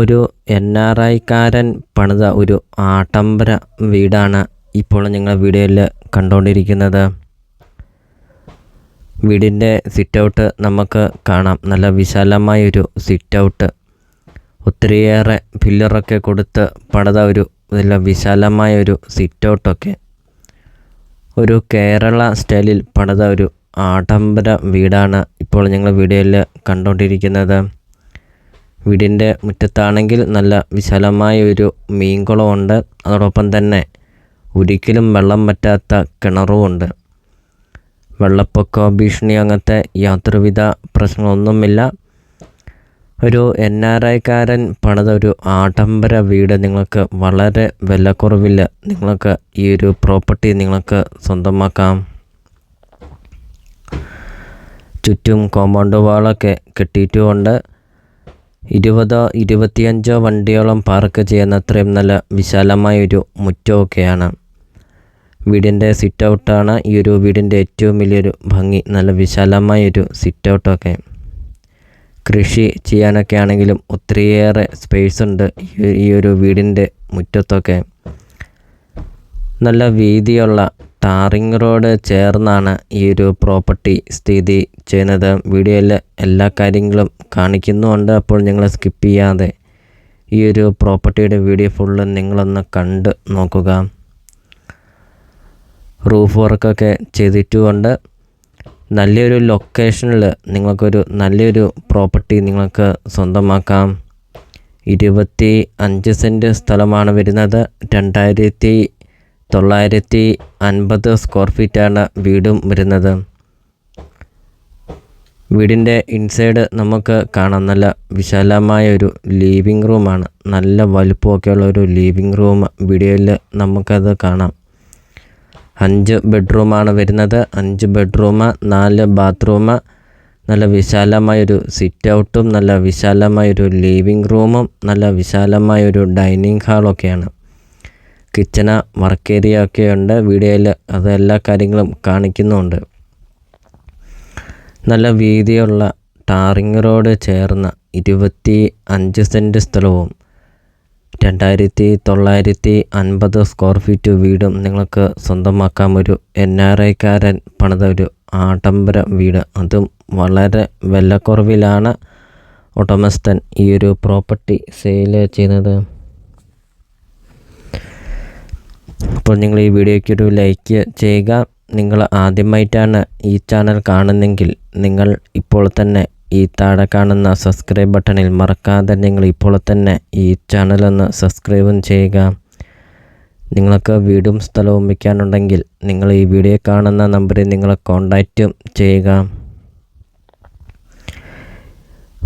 ഒരു N R ഐക്കാരൻ പണിത ഒരു ആഡംബര വീടാണ് ഇപ്പോൾ നിങ്ങൾ വീഡിയോയിൽ കണ്ടുകൊണ്ടിരിക്കുന്നത്. വീടിന്റെ സിറ്റൗട്ട് നമുക്ക് കാണാം. നല്ല വിശാലമായൊരു സിറ്റൗട്ട് ഒത്തിരിയേറെ പില്ലറൊക്കെ കൊടുത്ത് പണിത ഒരു നല്ല വിശാലമായൊരു സിറ്റൗട്ടൊക്കെ ഒരു കേരള സ്റ്റൈലിൽ പണിത ഒരു ആഡംബര വീടാണ് ഇപ്പോൾ ഞങ്ങൾ വീഡിയോയിൽ കണ്ടുകൊണ്ടിരിക്കുന്നത്. വീടിന്റെ മുറ്റത്താണെങ്കിൽ നല്ല വിശാലമായ ഒരു മീൻകുളമുണ്ട്. അതോടൊപ്പം തന്നെ ഒരിക്കലും വെള്ളം പറ്റാത്ത കിണറുമുണ്ട്. വെള്ളപ്പൊക്ക ഭീഷണി അങ്ങനത്തെ യാതൊരുവിധ പ്രശ്നങ്ങളൊന്നുമില്ല. ഒരു എൻ ആർ ഐക്കാരൻ പണിത ഒരു ആഡംബര വീട് നിങ്ങൾക്ക് വളരെ വിലക്കുറവിൽ നിങ്ങൾക്ക് ഈ ഒരു പ്രോപ്പർട്ടി നിങ്ങൾക്ക് സ്വന്തമാക്കാം. ചുറ്റും കോമ്പൗണ്ട് വാളൊക്കെ കെട്ടിയിട്ടുമുണ്ട്. ഇരുപതോ ഇരുപത്തിയഞ്ചോ വണ്ടിയോളം പാർക്ക് ചെയ്യുന്ന അത്രയും നല്ല വിശാലമായൊരു മുറ്റമൊക്കെയാണ്. വീടിന്റെ സിറ്റ് ഔട്ടാണ് ഈ ഒരു വീടിന്റെ ഏറ്റവും വലിയൊരു ഭംഗി നല്ല വിശാലമായൊരു സിറ്റ് ഔട്ടൊക്കെ കൃഷി ചെയ്യാനൊക്കെ ആണെങ്കിലും ഒത്തിരിയേറെ സ്പേസ് ഉണ്ട് ഈ ഒരു വീടിന്റെ മുറ്റത്തൊക്കെ. നല്ല വീതിയുള്ള ടാറിങ് റോഡ് ചേർന്നാണ് ഈ ഒരു പ്രോപ്പർട്ടി സ്ഥിതി ചെയ്യുന്നത്. വീഡിയോയിൽ എല്ലാ കാര്യങ്ങളും കാണിക്കുന്നുണ്ട്. അപ്പോൾ നിങ്ങൾ സ്കിപ്പ് ചെയ്യാതെ ഈ ഒരു പ്രോപ്പർട്ടിയുടെ വീഡിയോ ഫുള്ള് നിങ്ങളൊന്ന് കണ്ട് നോക്കുക. റൂഫ് വർക്കൊക്കെ ചെയ്തിട്ടുമുണ്ട്. നല്ലൊരു ലൊക്കേഷനിൽ നിങ്ങൾക്കൊരു നല്ലൊരു പ്രോപ്പർട്ടി നിങ്ങൾക്ക് സ്വന്തമാക്കാം. ഇരുപത്തി അഞ്ച് സെന്റ് സ്ഥലമാണ് വരുന്നത്. രണ്ടായിരത്തി തൊള്ളായിരത്തി അൻപത് സ്ക്വയർ ഫീറ്റാണ് വീടും വരുന്നത്. വീടിന്റെ ഇൻസൈഡ് നമുക്ക് കാണാം നല്ല വിശാലമായ ഒരു ലീവിംഗ് റൂമാണ് നല്ല വലുപ്പമൊക്കെയുള്ള ഒരു ലീവിംഗ് റൂം വീഡിയോയിൽ നമുക്കത് കാണാം. അഞ്ച് ബെഡ്റൂമാണ് വരുന്നത്. അഞ്ച് ബെഡ്റൂം നാല് ബാത്റൂം നല്ല വിശാലമായൊരു സിറ്റ് ഔട്ടും നല്ല വിശാലമായൊരു ലീവിംഗ് റൂമും നല്ല വിശാലമായൊരു ഡൈനിങ് ഹാളൊക്കെയാണ് കിച്ചണ വർക്ക് ഏരിയ ഒക്കെ ഉണ്ട് വീഡിയോയിൽ അത് എല്ലാ കാര്യങ്ങളും കാണിക്കുന്നുണ്ട്. നല്ല വീതിയുള്ള ടാറിങ് റോഡ് ചേർന്ന ഇരുപത്തി അഞ്ച് സെന്റ് സ്ഥലവും രണ്ടായിരത്തി തൊള്ളായിരത്തി അൻപത് സ്ക്വയർ ഫീറ്റ് വീടും നിങ്ങൾക്ക് സ്വന്തമാക്കാം. ഒരു എൻ ആർ ഐക്കാരൻ പണിത ഒരു ആഡംബര വീട്. അതും വളരെ വിലക്കുറവിലാണ് ഉടമസ്ഥൻ ഈ ഒരു പ്രോപ്പർട്ടി സെയിൽ ചെയ്യുന്നത്. അപ്പോൾ നിങ്ങൾ ഈ വീഡിയോയ്ക്ക് ഒരു ലൈക്ക് ചെയ്യുക. നിങ്ങൾ ആദ്യമായിട്ടാണ് ഈ ചാനൽ കാണുന്നെങ്കിൽ നിങ്ങൾ ഇപ്പോൾ തന്നെ ഈ താഴെ കാണുന്ന സബ്സ്ക്രൈബ് ബട്ടണിൽ മറക്കാതെ നിങ്ങൾ ഇപ്പോൾ തന്നെ ഈ ചാനലൊന്ന് സബ്സ്ക്രൈബും ചെയ്യുക. നിങ്ങൾക്ക് വീടും സ്ഥലവും വയ്ക്കാനുണ്ടെങ്കിൽ നിങ്ങൾ ഈ വീഡിയോ കാണുന്ന നമ്പറിൽ നിങ്ങൾ കോണ്ടാക്റ്റും ചെയ്യുക.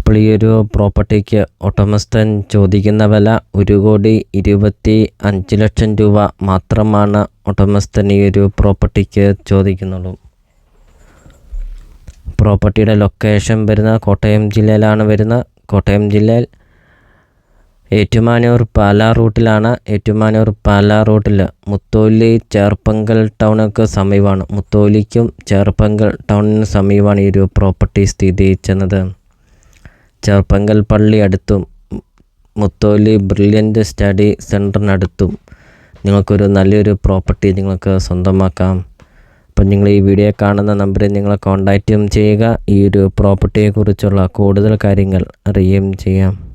അപ്പോൾ ഈ ഒരു പ്രോപ്പർട്ടിക്ക് ഉടമസ്ഥൻ ചോദിക്കുന്ന വില ഒരു കോടി ഇരുപത്തി അഞ്ച് ലക്ഷം രൂപ മാത്രമാണ് ഉടമസ്ഥൻ ഈ ഒരു പ്രോപ്പർട്ടിക്ക് ചോദിക്കുന്നുള്ളൂ. പ്രോപ്പർട്ടിയുടെ ലൊക്കേഷൻ വരുന്ന കോട്ടയം ജില്ലയിലാണ് വരുന്നത്. കോട്ടയം ജില്ലയിൽ ഏറ്റുമാനൂർ പാലാ റൂട്ടിലാണ്. ഏറ്റുമാനൂർ പാലാ റൂട്ടിൽ മുത്തോലി ചേർപ്പങ്കൽ ടൗണൊക്കെ സമീപമാണ്. മുത്തോലിക്കും ചേർപ്പങ്കൽ ടൗണിനും സമീപമാണ് ഈ ഒരു പ്രോപ്പർട്ടി സ്ഥിതി ചെയ്യുന്നത്. ചെറുപ്പങ്കൽ പള്ളി അടുത്തും മുത്തോലി ബ്രില്യന്റ് സ്റ്റഡി സെന്ററിനടുത്തും നിങ്ങൾക്കൊരു നല്ലൊരു പ്രോപ്പർട്ടി നിങ്ങൾക്ക് സ്വന്തമാക്കാം. അപ്പം നിങ്ങൾ ഈ വീഡിയോ കാണുന്ന നമ്പറിൽ നിങ്ങളെ കോൺടാക്റ്റും ചെയ്യുക. ഈ ഒരു പ്രോപ്പർട്ടിയെക്കുറിച്ചുള്ള കൂടുതൽ കാര്യങ്ങൾ അറിയുകയും ചെയ്യാം.